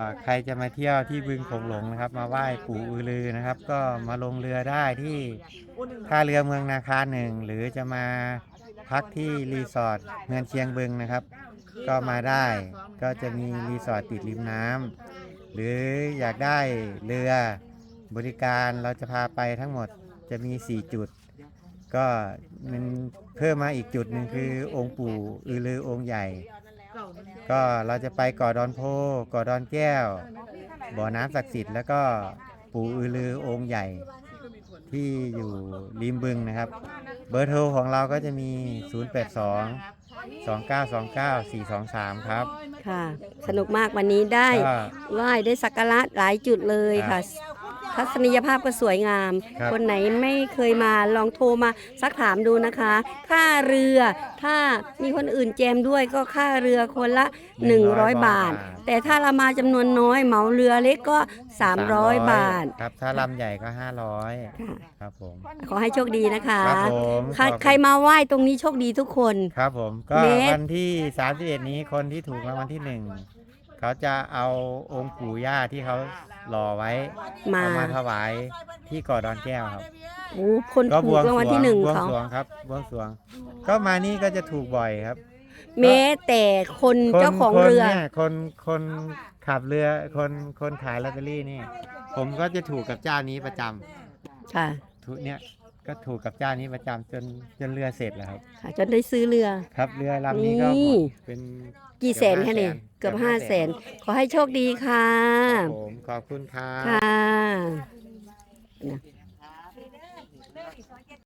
อ่าใครจะมาเที่ยวที่บึงโขงหลงนะครับ มาไหว้ปู่อือลือนะครับ ก็มาลงเรือได้ที่ท่าเรือเมืองนาคาหนึ่งหรือจะมาพักที่รีสอร์ทเมืองเชียงบึงนะครับ ก็มาได้ก็จะมีรีสอร์ทติดริมน้ำหรืออยากได้เรือบริการเราจะพาไปทั้งหมดจะมี 4 จุด ก็มันเพิ่มมาอีกจุดหนึ่งคือองค์ปู่อือลือองค์ใหญ่ ก็เราจะไปก่อดอนโพก่อดอนแก้ว บ่อน้ำศักดิ์สิทธิ์แล้วก็ปู่อือลือองค์ใหญ่ที่อยู่ริมบึงนะครับ เบอร์โทรของเราก็จะมี 082 2929 423 ครับ ค่ะ สนุกมากวันนี้ได้ก็ ไหว้ได้สักการะหลายจุดเลยค่ะ ทัศนียภาพก็สวยงาม ครับ คนไหนไม่เคยมาลองโทรมาสักถามดูนะคะ ค่าเรือถ้ามีคนอื่นแจมด้วยก็ค่าเรือคนละ 100 บาท แต่ถ้าเรามาจำนวนน้อยเหมาเรือเล็กก็ 300 บาท ครับ ถ้าลำใหญ่ก็500ค่ะ ครับผมขอให้โชคดีนะคะครับผมใครขอบณใครมาไหว้ตรงนี้โชคดีทุกคน ครับผมก็เมตร วันที่ 31 นี้คนที่ถูกรางวัลที่หนึ่ง เขาจะเอาองค์ปู่ย่าที่เขาหล่อไว้มา เอามาถวายที่ก่อดอนแก้วครับ โอ้คนก็ถูบวกงรางสวัลรวงที่หนึ่งบวงเขาสรวงครับบวงสรวง ก็มานี่ก็จะถูกบ่อยครับแม้แต่คนคนเจ้าของคนเรือ เนี่ยคนคนขับเรือคนคนขายลอตเตอรี่นี่ ผมก็จะถูกกับเจ้านี้ประจำค่ะทุกเนี่ย ก็ถูกกับเจ้านี้ประจำจนจนเรือเสร็จแล้วครับ ค่ะ จนได้ซื้อเรือ ครับ เรือลำนี้ก็หมนี่ ดเป็นกี่แสนแค่นี้เกืเกืออบบห้าห้าแสแสนนขอให้โชคดีค่ะผมขอบคุณครับ ค่ะนะ